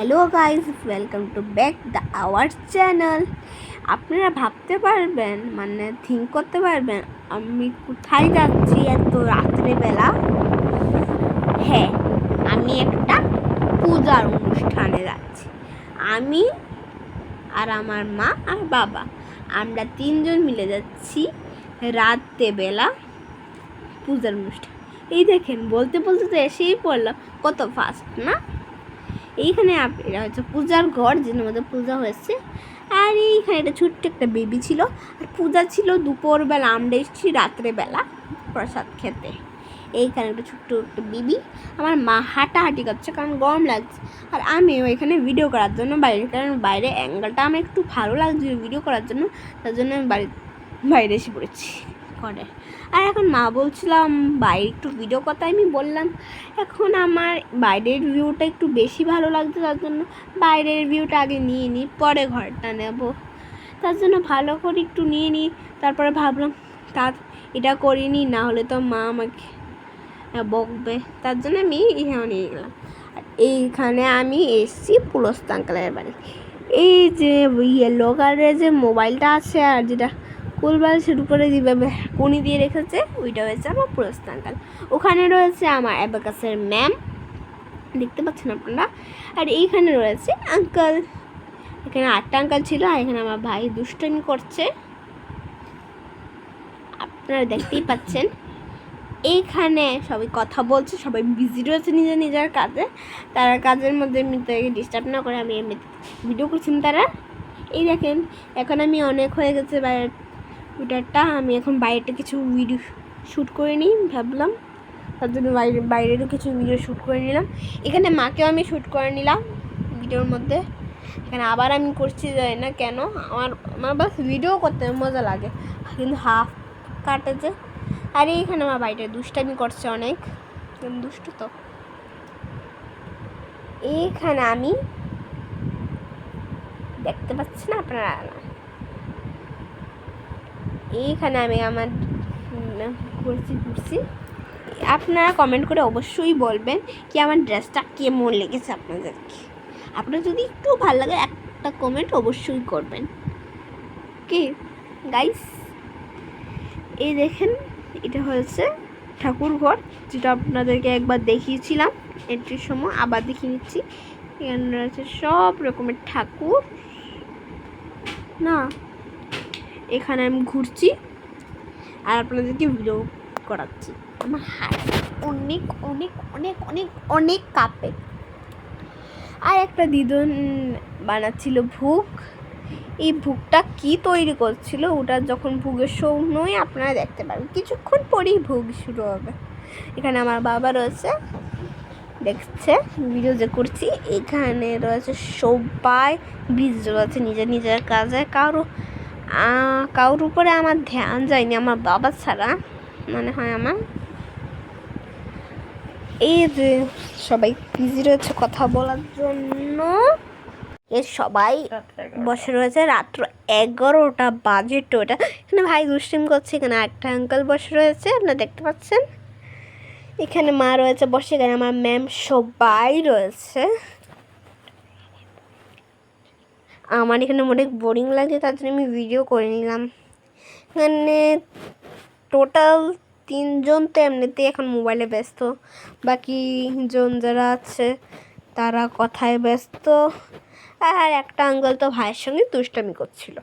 Hello guys welcome to back the our channel আপনারা ভাবতে পারবেন মানে থিঙ্ক করতে পারবেন, আমি কোথায় যাচ্ছি এত রাত্রেবেলা? হ্যাঁ আমি একটা পূজার অনুষ্ঠানে যাচ্ছি। আমি আর আমার মা আর বাবা, আমরা তিনজন মিলে যাচ্ছি রাত্রেবেলা পূজার অনুষ্ঠান। এই দেখেন, বলতে বলতে তো এসেই পড়লাম, কত ফাস্ট না? এইখানে এটা হচ্ছে পূজার ঘর যেটার মধ্যে পূজা হয়েছে। আর এইখানে একটা ছোট্ট একটা বেবি ছিল। আর পূজা ছিল দুপুরবেলা, আমরা এসেছি রাত্রেবেলা প্রসাদ খেতে। এইখানে একটা ছোট্ট একটা বেবি। আমার মা হাঁটাহাঁটি করছে, কারণ গরম লাগছে। আর আমি এখানে ভিডিও করার জন্য বাইরে, কারণ বাইরে অ্যাঙ্গেলটা আমার একটু ভালো লাগছে ভিডিও করার জন্য। তার জন্য আমি বাড়ি, বাইরে এসে পড়েছি। করে। আর এখন মা বলছিলাম, বাইরে একটু ভিডিও কথা আমি বললাম। এখন আমার বাইরের ভিউটা একটু বেশি ভালো লাগছে, তার জন্য বাইরের ভিউটা আগে নিয়ে নিই পরে ঘরটা নেব। তার জন্য ভালো করে একটু নিয়ে নিই তারপরে ভাবলাম তা এটা করিনি না হলে তো মা আমাকে বকবে। তার জন্য আমি এখানে নিয়ে গেলাম। আর এইখানে আমি এসছি পুলস্তাঙ্কালের বাড়ি। এই যে ইয়েলো কালারের যে মোবাইলটা আছে আর যেটা কুলবাল শুরু করে যেভাবে কোনি দিয়ে রেখেছে ওইটা হয়েছে আমার পুরস্তাঙ্কাল ওখানে রয়েছে আমার অ্যাবাকাসের ম্যাম। দেখতে পাচ্ছেন আপনারা? আর এইখানে রয়েছে আঙ্কাল। এখানে আটটা আঙ্কাল ছিল আর এখানে আমার ভাই দুষ্টামি করছে। আপনারা দেখতেই পাচ্ছেন। এইখানে সবাই কথা বলছে, সবাই বিজি রয়েছে নিজের নিজের কাজে। তারা কাজের মধ্যে এমনিতে ডিস্টার্ব না করে আমি এমনিতে ভিডিও করছেন তারা। এই দেখেন, এখন আমি অনেক হয়ে গেছে বাইরে টুইটারটা আমি এখন বাইরেটা কিছু ভিডিও শ্যুট করে নিই, ভাবলাম। তার জন্য বাইরে বাইরেরও কিছু ভিডিও শ্যুট করে নিলাম। এখানে মাকেও আমি শ্যুট করে নিলাম ভিডিওর মধ্যে। এখানে আবার আমি করছি যাই না কেন, আমার আমার বাস ভিডিও করতে মজা লাগে। কিন্তু হাফ কাটে যে। আর এইখানে আমার বাড়িটা দুষ্টামি করছে অনেক। দুষ্ট তো। এইখানে আমি দেখতে পাচ্ছেন আপনারা এইখানে আমি আমার ঘুরছি ঘুরছি। আপনারা কমেন্ট করে অবশ্যই বলবেন কি আমার ড্রেসটা কেমন লেগেছে আপনাদেরকে। আপনার যদি একটু ভালো লাগে একটা কমেন্ট অবশ্যই করবেন। কি গাইস এই দেখেন, এটা হয়েছে ঠাকুর ঘর যেটা আপনাদেরকে একবার দেখিয়েছিলাম এন্ট্রির সময়, আবার দেখিয়ে নিচ্ছি। এখানে রয়েছে সব রকমের ঠাকুর। না এখানে আমি ঘুরছি আর আপনাদেরকে ভিডিও করাচ্ছি। আমার হাত অনেক অনেক অনেক অনেক অনেক কাঁপে। আর একটা দিদন বানাচ্ছিল ভুগ। এই ভুগটা কি তৈরি করছিল? ওটা যখন ভুগের সময় আপনারা দেখতে পারবেন। কিছুক্ষণ পরেই ভোগ শুরু হবে। এখানে আমার বাবা রয়েছে। দেখছে ভিডিও যে করছি, এখানে রয়েছে সবাই। বিজি রয়েছে, নিজের নিজের কাজে। কারও কারোর উপরে আমার ধ্যান যায়নি, আমার বাবা ছাড়া, মনে হয় আমার। এই যে সবাই বিজি রয়েছে কথা বলার জন্য। এ সবাই বসে রয়েছে রাত্র এগারোটা বাজে টোটা এখানে ভাই দুষ্টিম করছে, এখানে একটা আঙ্কেল বসে রয়েছে, আপনারা দেখতে পাচ্ছেন? এখানে মা রয়েছে, বসে এখানে আমার ম্যাম সবাই রয়েছে। আমার এখানে অনেক বোরিং লাগে, তার জন্য আমি ভিডিও করে নিলাম। এখানে টোটাল তিনজন তো এমনিতেই এখন মোবাইলে ব্যস্ত। বাকি জন যারা আছে, তারা কথায় ব্যস্ত। আর একটা আঙ্কেল তো ভাইয়ের সঙ্গে দুষ্টামি করছিল।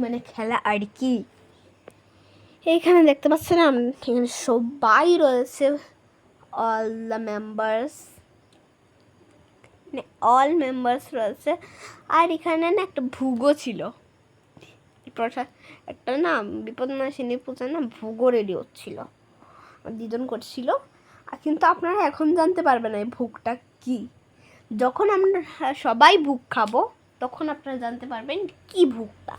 মানে খেলা আর কি। এইখানে দেখতে পাচ্ছেন, এখানে সবাই রয়েছে all the members all members রয়েছে। আর এখানে না একটা ভুগও ছিল। প্রসাদ একটা না বিপদ নাশিনী পূজা না ভুগও রেডি হচ্ছিল। দিদন করছিল। আর কিন্তু আপনারা এখন জানতে পারবেন এই ভুগটা কী। যখন আমরা সবাই ভুগ খাব, তখন আপনারা জানতে পারবেন কি ভুগটা।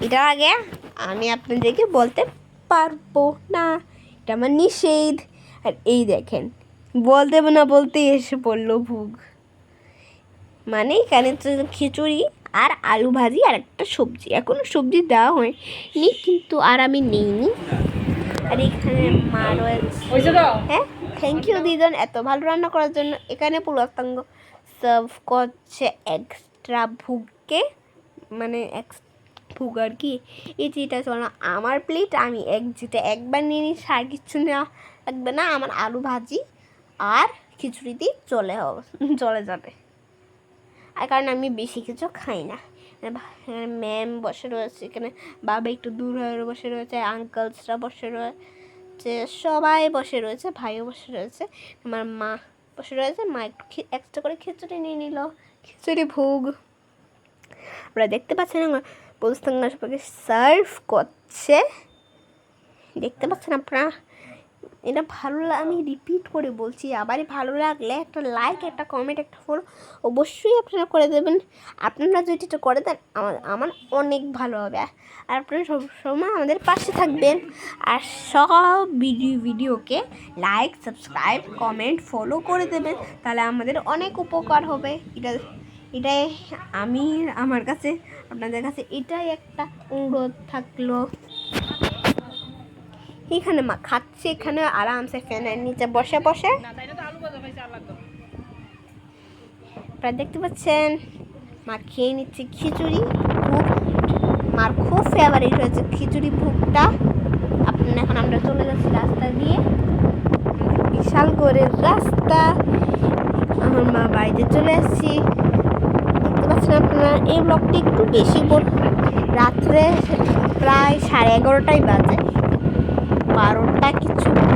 এটার আগে আমি আপনাদেরকে বলতে পারব না। এটা আমার নিষেধ। আর এই দেখেন বলতে না বলতেই এসে পড়ল ভুগ। মানে এখানে তো খিচুড়ি আর আলু ভাজি আর একটা সবজি। এখনও সবজি দেওয়া হয়নি কিন্তু আর আমি নিইনি। আর এখানে মা রয়েছে। হ্যাঁ থ্যাংক ইউ দিদন। এত ভালো রান্না করার জন্য এখানে পুলস্তাঙ্গ সার্ভ করছে এক্সট্রা ভুগকে মানে এক্স ভুগ আর কি। এই যেটা চলো আমার প্লেট আমি এক যেটা একবার নিয়ে নিই আর কিচ্ছু নেওয়া লাগবে না। আমার আলু ভাজি আর খিচুড়ি দিয়ে চলে হবে চলে যাবে। আর কারণ আমি বেশি কিছু খাই না। ম্যাম বসে রয়েছে, এখানে বাবা একটু দূর হয়ে বসে রয়েছে আঙ্কেলসরা বসে রয়েছে, সবাই বসে রয়েছে, ভাইও বসে রয়েছে, আমার মা বসে রয়েছে, মা একটু এক্সট্রা করে খিচুড়ি নিয়ে নিল, খিচুড়ি ভোগ। আপনারা দেখতে পাচ্ছেন আমার পোস্তাঙ্গা সবাইকে সার্ভ করছে। দেখতে পাচ্ছেন আপনারা? এটা ভালো লাগ আমি রিপিট করে বলছি, আবারই ভালো লাগলে একটা লাইক একটা কমেন্ট একটা ফলো অবশ্যই আপনারা করে দেবেন। আপনারা যদি এটা করে দেন, আমার আমার অনেক ভালো হবে। আর আপনারা সবসময় আমাদের পাশে থাকবেন। আর সব ভিডিও ভিডিওকে লাইক সাবস্ক্রাইব কমেন্ট ফলো করে দেবেন। তাহলে আমাদের অনেক উপকার হবে। এটা, এটাই আমি, আমার কাছে, আপনাদের কাছে এটাই একটা অনুরোধ থাকল। এখানে মা খাচ্ছে এখানে আরামসে ফ্যানের নিচে বসে বসে। আপনারা দেখতে পাচ্ছেন মা খেয়ে নিচ্ছে খিচুড়ি ভুগ মার খুব ফেভারিট হয়েছে খিচুড়ি ভুগটা আপনার এখন আমরা চলে যাচ্ছি রাস্তা দিয়ে। বিশাল করে রাস্তা। আমার মা বাড়িতে চলে আসছি। দেখতে পাচ্ছেন আপনারা এই ব্লগটি একটু বেশি রাত্রে প্রায় সাড়ে এগারোটাই বাজে। বারোটা কিছু